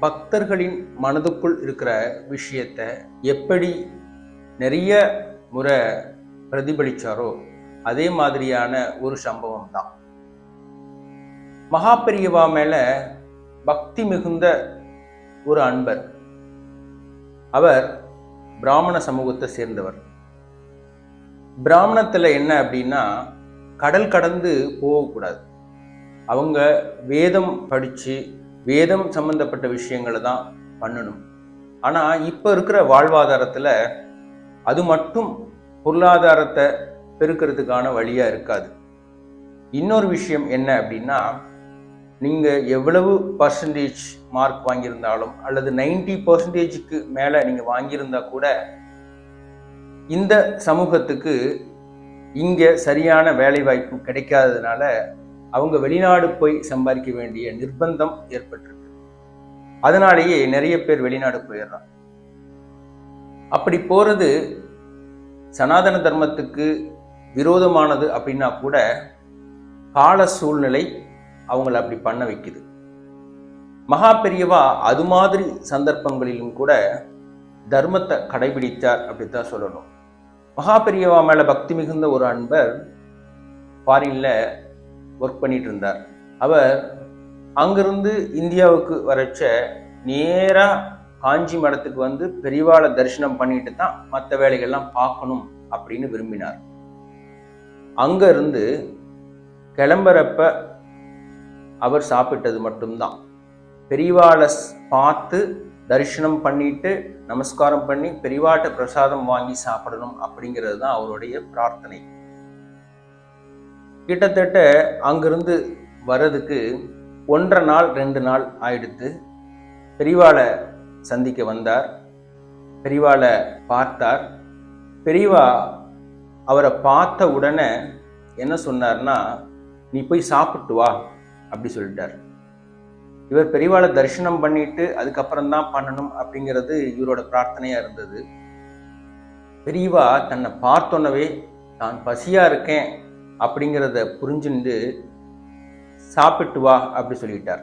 பக்தர்களின் மனதுக்குள் இருக்கிற விஷயத்தை எப்படி நிறைய முறை பிரதிபலிச்சாரோ அதே மாதிரியான ஒரு சம்பவம் தான் மகாபெரியவா மேலே மேல பக்தி மிகுந்த ஒரு அன்பர். அவர் பிராமண சமூகத்தை சேர்ந்தவர். பிராமணத்தில் என்ன அப்படின்னா கடல் கடந்து போகக்கூடாது. அவங்க வேதம் படித்து வேதம் சம்பந்தப்பட்ட விஷயங்களை தான் பண்ணணும். ஆனால் இப்போ இருக்கிற வாழ்வாதாரத்தில் அது மட்டும் பொருளாதாரத்தை பெருக்கிறதுக்கான வழியாக இருக்காது. இன்னொரு விஷயம் என்ன அப்படின்னா நீங்கள் எவ்வளவு பர்சன்டேஜ் மார்க் வாங்கியிருந்தாலும் அல்லது நைன்டி பர்சன்டேஜுக்கு மேலே நீங்கள் வாங்கியிருந்தா கூட இந்த சமூகத்துக்கு இங்கே சரியான வேலைவாய்ப்பு கிடைக்காததுனால அவங்க வெளிநாடு போய் சம்பாதிக்க வேண்டிய நிர்பந்தம் ஏற்பட்டிருக்கு. அதனாலேயே நிறைய பேர் வெளிநாடு போயிடுறாங்க. அப்படி போறது சனாதன தர்மத்துக்கு விரோதமானது அப்படின்னா கூட கால சூழ்நிலை அவங்கள அப்படி பண்ண வைக்குது. மகா பெரியவா அது மாதிரி சந்தர்ப்பங்களிலும் கூட தர்மத்தை கடைபிடித்தார் அப்படித்தான் சொல்லணும். மகா பெரியவா மேல பக்தி மிகுந்த ஒரு அன்பர் ஃபாரின்ல ஒர்க் பண்ணிட்டு இருந்தார் அவர் அங்கிருந்து இந்தியாவுக்கு வரச்ச நேராக காஞ்சி மடத்துக்கு வந்து பெரிவாளை தரிசனம் பண்ணிட்டு தான் மற்ற வேலைகள்லாம் பார்க்கணும் அப்படின்னு விரும்பினார். அங்கேருந்து கிளம்புறப்ப அவர் சாப்பிட்டது மட்டும்தான். பெரிவாளை பார்த்து தரிசனம் பண்ணிட்டு நமஸ்காரம் பண்ணி பெரிவாட்ட பிரசாதம் வாங்கி சாப்பிடணும் அப்படிங்கிறது தான் அவருடைய பிரார்த்தனை. கிட்டத்தட்ட அங்கிருந்து வர்றதுக்கு ஒன்றரை நாள் ரெண்டு நாள் ஆயிடுத்து. பெரியவாளை சந்திக்க வந்தார். பெரியவாளை பார்த்தார். பெரியவா அவரை பார்த்த உடனே என்ன சொன்னார்னா நீ போய் சாப்பிட்டு வா அப்படி சொல்லிட்டார். இவர் பெரியவாளை தரிசனம் பண்ணிட்டு அதுக்கப்புறம் தான் பண்ணணும் அப்படிங்கிறது இவரோட பிரார்த்தனையாக இருந்தது. பெரியவா தன்னை பார்த்தோன்னவே தான் பசியாக இருக்கேன் அப்படிங்கிறத புரிஞ்சுண்டு சாப்பிட்டு வா அப்படி சொல்லிட்டார்.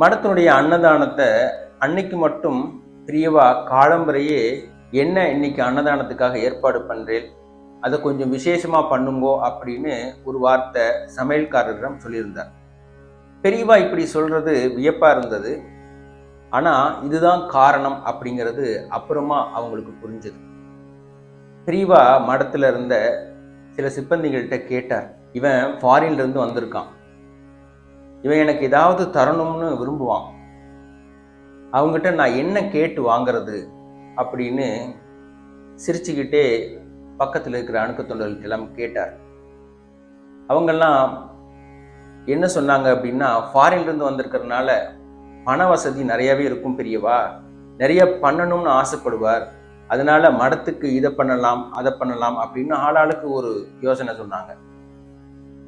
மடத்தினுடைய அன்னதானத்தை அன்னைக்கு மட்டும் பிரியவா காலம்பரையே என்ன இன்னைக்கு அன்னதானத்துக்காக ஏற்பாடு பண்ணுறேன் அதை கொஞ்சம் விசேஷமா பண்ணுங்கோ அப்படின்னு ஒரு வார்த்தை சமையல்காரரிடம் சொல்லியிருந்தார். பெரியவா இப்படி சொல்றது வியப்பாக இருந்தது. ஆனா இதுதான் காரணம் அப்படிங்கிறது அப்புறமா அவங்களுக்கு புரிஞ்சது. பெரியவா மடத்துல இருந்த சில சிப்பந்திகள்கிட்ட கேட்டார் இவன் ஃபாரின்லேருந்து வந்திருக்கான். இவன் எனக்கு ஏதாவது தரணும்னு விரும்புவான். அவங்ககிட்ட நான் என்ன கேட்டு வாங்குறது? அப்படின்னு சிரிச்சுக்கிட்டே பக்கத்தில் இருக்கிற அணுக்க தொண்டர்கள்ட்டெல்லாம் கேட்டார். அவங்கெல்லாம் என்ன சொன்னாங்க அப்படின்னா ஃபாரின்லேருந்து வந்திருக்கிறதுனால பண வசதி நிறையாவே இருக்கும் பெரியவா. நிறைய பண்ணணும்னு ஆசைப்படுவார். அதனால மடத்துக்கு இதை பண்ணலாம் அதை பண்ணலாம் அப்படின்னு ஆளாளுக்கு ஒரு யோசனை சொன்னாங்க.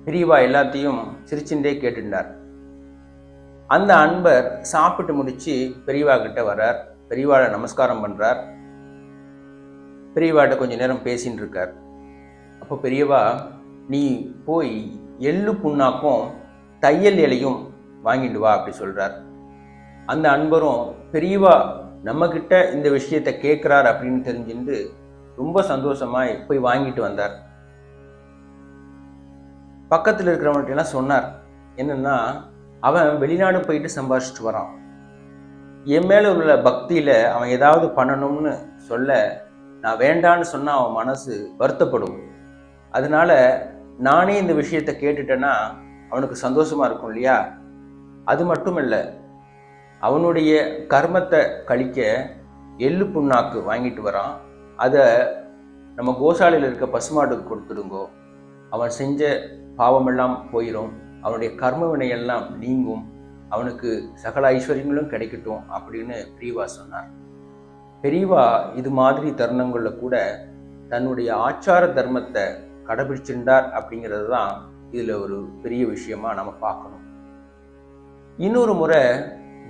பெரியவா எல்லாத்தையும் சிரிச்சுட்டே கேட்டுட்டார் அந்த அன்பர் சாப்பிட்டு முடிச்சு பெரியவா கிட்ட வர்றார். பெரியவாட நமஸ்காரம் பண்றார். பெரியவாட்ட கொஞ்ச நேரம் பேசின்னு இருக்கார் அப்போ பெரியவா நீ போய் எள்ளு புண்ணாக்கும் தையல் இலையும் வாங்கிட்டு வா அப்படி சொல்றார். அந்த அன்பரும் பெரியவா நம்மக்கிட்ட இந்த விஷயத்தை கேட்குறார் அப்படின்னு தெரிஞ்சுட்டு ரொம்ப சந்தோஷமாய் போய் வாங்கிட்டு வந்தார். பக்கத்தில் இருக்கிறவங்கள்ட்ட எல்லாம் சொன்னார் என்னென்னா அவன் வெளிநாடு போயிட்டு சம்பாதிச்சிட்டு வரான். என் மேலே உள்ள பக்தியில் அவன் ஏதாவது பண்ணணும்னு சொல்ல நான் வேண்டான்னு சொன்னால் அவன் மனசு வருத்தப்படும். அதனால நானே இந்த விஷயத்தை கேட்டுட்டேன்னா அவனுக்கு சந்தோஷமாக இருக்கும் இல்லையா? அது மட்டும் இல்லை அவனுடைய கர்மத்தை கழிக்க எள்ளு புண்ணாக்கு வாங்கிட்டு வரான். அதை நம்ம கோசாலையில் இருக்க பசுமாட்டுக்கு கொடுத்துடுங்கோ. அவன் செஞ்ச பாவமெல்லாம் போயிடும் அவனுடைய கர்ம வினையெல்லாம் நீங்கும். அவனுக்கு சகல ஐஸ்வர்யங்களும் கிடைக்கட்டும் அப்படின்னு பெரியவா சொன்னார். பெரியவா இது மாதிரி தருணங்களில் கூட தன்னுடைய ஆச்சார தர்மத்தை கடைபிடிச்சிருந்தார் அப்படிங்கிறது தான் இதில் ஒரு பெரிய விஷயமா நம்ம பார்க்கணும். இன்னொரு முறை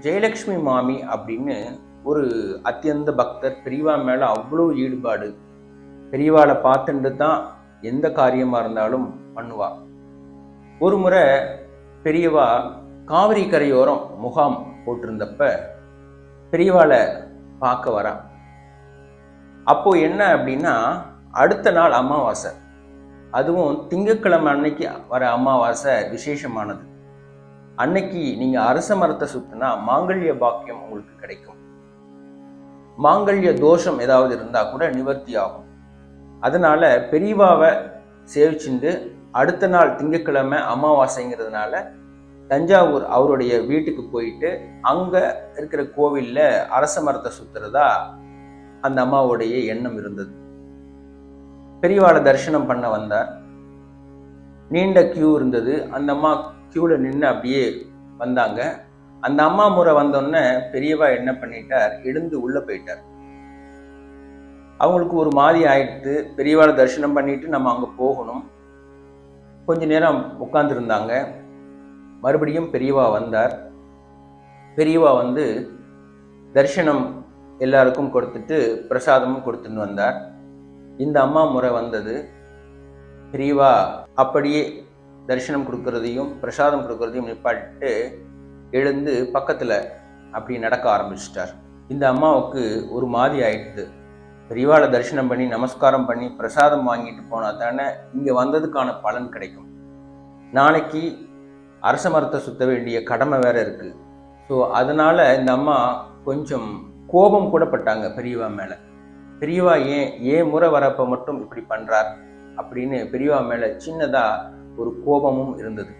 ஜெயலக்ஷ்மி மாமி அப்படின்னு ஒரு அத்தியந்த பக்தர் பெரியவா மேலே அவ்வளோ ஈடுபாடு. பெரியவாளை பார்த்துட்டு தான் எந்த காரியமாக இருந்தாலும் பண்ணுவா. ஒரு முறை பெரியவா காவிரி கரையோரம் முகாம் போட்டிருந்தப்ப பெரியவாளை பார்க்க வரா. அப்போது என்ன அப்படின்னா அடுத்த நாள் அமாவாசை. அதுவும் திங்கட்கிழமை அன்னைக்கு வர அமாவாசை விசேஷமானது. அன்னைக்கு நீங்க அரச மரத்தை சுத்தினா மாங்கல்ய பாக்கியம் உங்களுக்கு கிடைக்கும். மாங்கல்ய தோஷம் ஏதாவது இருந்தா கூட நிவர்த்தி ஆகும். அதனால பெரியவாவை சேவிச்சுண்டு அடுத்த நாள் திங்கட்கிழமை அமாவாசைங்கிறதுனால தஞ்சாவூர் அவருடைய வீட்டுக்கு போயிட்டு அங்க இருக்கிற கோவில்ல அரச மரத்தை சுத்துறதா அந்த அம்மாவுடைய எண்ணம் இருந்தது. பெரியவாளை தரிசனம் பண்ண வந்தார். நீண்ட கியூ இருந்தது. அந்த அம்மா க்யூவில் நின்று அப்படியே வந்தாங்க. அந்த அம்மா முறை வந்தோடனே பெரியவா என்ன பண்ணிட்டார்? எழுந்து உள்ளே போயிட்டார். அவங்களுக்கு ஒரு மாதிரி ஆயிடுத்து. பெரியவாளை தரிசனம் பண்ணிட்டு நம்ம அங்கே போகணும். கொஞ்ச நேரம் உட்காந்துருந்தாங்க மறுபடியும் பெரியவா வந்தார். பெரியவா வந்து தரிசனம் எல்லாருக்கும் கொடுத்துட்டு பிரசாதமும் கொடுத்துன்னு வந்தார். இந்த அம்மா முறை வந்தது. பெரியவா அப்படியே தரிசனம் கொடுக்கறதையும் பிரசாதம் கொடுக்கறதையும் நிப்பாட்டு எழுந்து பக்கத்தில் அப்படி நடக்க ஆரம்பிச்சிட்டார். இந்த அம்மாவுக்கு ஒரு மாதிரி ஆயிடுது. பெரியவாளை தரிசனம் பண்ணி நமஸ்காரம் பண்ணி பிரசாதம் வாங்கிட்டு போனால் தானே இங்கே வந்ததுக்கான பலன் கிடைக்கும். நாளைக்கு அரச மரத்தை சுத்த வேண்டிய கடமை வேற இருக்கு. ஸோ அதனால இந்த அம்மா கொஞ்சம் கோபம் கூட பட்டாங்க பெரியவா மேலே. பெரியவா ஏன் ஏன் முறை வரப்ப மட்டும் இப்படி பண்ணுறார் அப்படின்னு பெரியவா மேலே சின்னதாக ஒரு கோபமும் இருந்தது.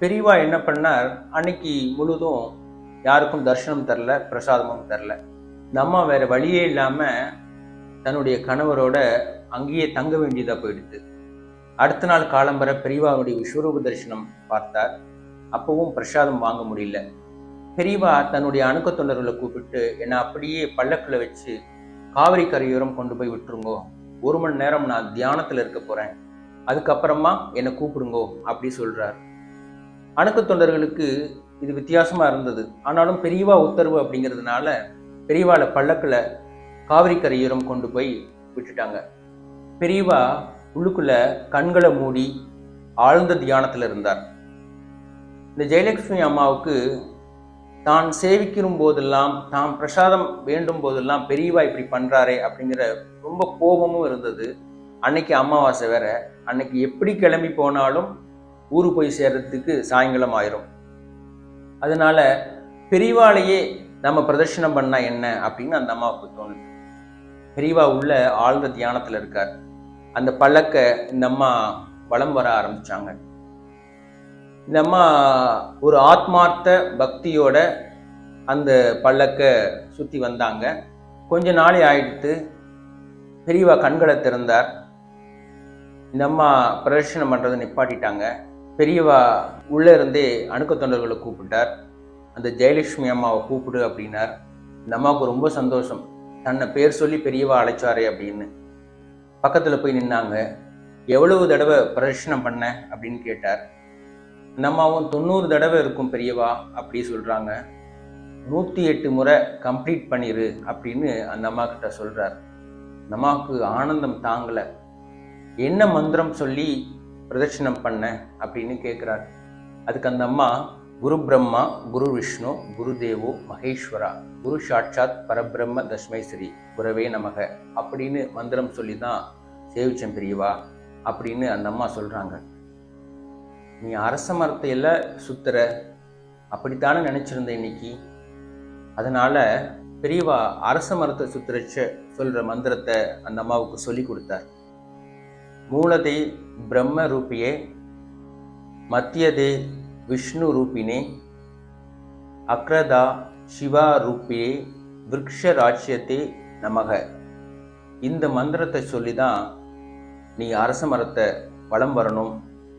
பெரியவா என்ன பண்ணார்? அன்னைக்கு முழுதும் யாருக்கும் தரிசனம் தரல பிரசாதமும் தரல. இந்த அம்மா வேற வழியே இல்லாம தன்னுடைய கணவரோட அங்கேயே தங்க வேண்டியதா போயிடுது. அடுத்த நாள் காலம்பர பெரியவாவுடைய விஸ்வரூப தரிசனம் பார்த்தார். அப்பவும் பிரசாதம் வாங்க முடியல. பெரியவா தன்னுடைய அணுக்க தொண்டர்களை கூப்பிட்டு என்னை அப்படியே பல்லக்கில் வச்சு காவிரி கரையோரம் கொண்டு போய் விட்டுருங்கோ. ஒரு மணி நேரம் நான் தியானத்தில் இருக்க போறேன். அதுக்கப்புறமா என்னை கூப்பிடுங்கோ அப்படி சொல்கிறார் அணுக்கு தொண்டர்களுக்கு இது வித்தியாசமாக இருந்தது. ஆனாலும் பெரியவா உத்தரவு அப்படிங்கிறதுனால பெரியவாளை பல்லக்கில் காவிரி கரையோரம் கொண்டு போய் விட்டுட்டாங்க. பெரியவா உள்ளுக்குள்ள கண்களை மூடி ஆழ்ந்த தியானத்தில் இருந்தார். இந்த ஜெயலட்சுமி அம்மாவுக்கு தான் சேவிக்கும் போதெல்லாம் தான் பிரசாதம் வேண்டும் போதெல்லாம் பெரியவா இப்படி பண்ணுறாரே அப்படிங்கிற ரொம்ப கோபமும் இருந்தது. அன்னைக்கு அமாவாசை வேற. அன்னைக்கு எப்படி கிளம்பி போனாலும் ஊர் போய் சேர்றதுக்கு சாயங்காலம் ஆயிரும். அதனால பெரியவாளையே நம்ம பிரதர்ஷனம் பண்ணா என்ன அப்படின்னு அந்த அம்மாவுக்கு தோணுது. பெரியவா உள்ள ஆழ்ந்த தியானத்துல இருக்கார். அந்த பழக்க இந்த அம்மா வலம் வர ஆரம்பிச்சாங்க. இந்த அம்மா ஒரு ஆத்மார்த்த பக்தியோட அந்த பல்லக்க சுற்றி வந்தாங்க. கொஞ்ச நாளே ஆயிடுத்து பெரியவா கண்களை திறந்தார். இந்த அம்மா பிரதர்ஷனம் பண்ணுறதை நிப்பாட்டிட்டாங்க. பெரியவா உள்ளே இருந்தே அணுக்க தொண்டர்களை கூப்பிட்டார். அந்த ஜெயலட்சுமி அம்மாவை கூப்பிடு அப்படின்னார். இந்த அம்மாவுக்கு ரொம்ப சந்தோஷம். தன்னை பேர் சொல்லி பெரியவா அழைச்சாரே அப்படின்னு. பக்கத்தில் போய் நின்னாங்க. எவ்வளவு தடவை பிரதர்ஷனம் பண்ண அப்படின்னு கேட்டார். இந்த அம்மாவும் தொண்ணூறு தடவை இருக்கும் பெரியவா அப்படி சொல்கிறாங்க நூற்றி எட்டு முறை கம்ப்ளீட் பண்ணிடு அப்படின்னு அந்த அம்மா கிட்ட சொல்கிறார் அம்மாவுக்கு ஆனந்தம் தாங்கலை. என்ன மந்திரம் சொல்லி பிரதட்சிணம் பண்ண அப்படின்னு கேட்குறார் அதுக்கு அந்த அம்மா குரு பிரம்மா குரு விஷ்ணு குரு தேவோ மகேஸ்வரா குரு சாட்சாத் பரபிரம்ம தஸ்மை ஸ்ரீ குரவே நமக அப்படின்னு மந்திரம் சொல்லி தான் சேவிச்சம் பெரியவா அப்படின்னு அந்த அம்மா சொல்கிறாங்க நீ அரச மரத்தையில் சுத்துற. அப்படித்தானே நினச்சிருந்த இன்னைக்கு? அதனால் பெரியவா அரச மரத்தை சுத்துறச்ச சொல்கிற மந்திரத்தை அந்த அம்மாவுக்கு சொல்லி கொடுத்தார். மூலதே பிரம்ம ரூபியே மத்தியதே விஷ்ணு ரூபினே அக்ரதா சிவா ரூபியே விருக்ஷ ராஜ்யத்தே நமக. இந்த மந்திரத்தை சொல்லி தான் நீ அரச மரத்தை வலம் வரணும்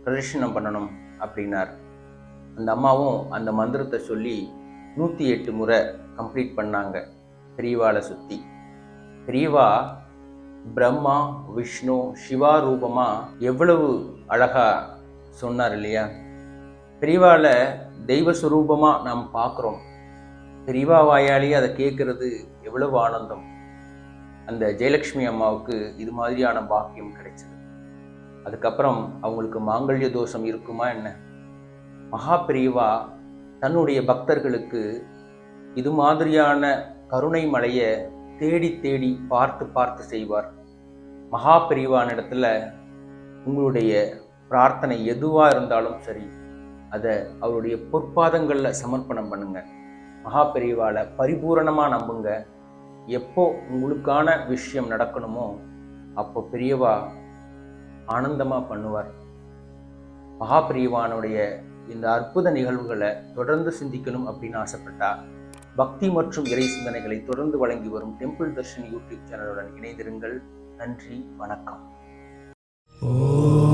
பிரதர்ஷனம் பண்ணணும் அப்படின்னார். அந்த அம்மாவும் அந்த மந்திரத்தை சொல்லி நூற்றி எட்டு முறை கம்ப்ளீட் பண்ணாங்க. பெரியவாளை சுற்றி பெரியவா பிரம்மா விஷ்ணு சிவா ரூபமாக எவ்வளவு அழகாக சொன்னார் இல்லையா? பெரியவாளை தெய்வ சுரூபமா நாம் பார்க்குறோம். பிரிவா வாயாலேயே அதை கேட்குறது எவ்வளவு ஆனந்தம். அந்த ஜெயலக்ஷ்மி அம்மாவுக்கு இது மாதிரியான பாக்கியம் கிடைச்சது. அதுக்கப்புறம் அவங்களுக்கு மாங்கல்ய தோஷம் இருக்குமா என்ன? மகா பிரிவா தன்னுடைய பக்தர்களுக்கு இது மாதிரியான கருணை மலையை தேடி தேடி பார்த்து பார்த்து செய்வார். மகா பெரியவான இடத்துல உங்களுடைய பிரார்த்தனை எதுவாக இருந்தாலும் சரி அதை அவருடைய பொற்பாதங்களில் சமர்ப்பணம் பண்ணுங்க. மகா பிரிவால் பரிபூரணமாக நம்புங்க. எப்போ உங்களுக்கான விஷயம் நடக்கணுமோ அப்போ பெரியவா ஆனந்தமாக பண்ணுவார். மகா பிரிவானுடைய இந்த அற்புத நிகழ்வுகளை தொடர்ந்து சிந்திக்கணும் அப்படின்னு ஆசைப்பட்டா பக்தி மற்றும் இறை சிந்தனைகளை தொடர்ந்து வழங்கி வரும் டெம்பிள் தர்ஷன் யூடியூப் சேனலுடன் இணைந்திருங்கள். நன்றி வணக்கம். ஓ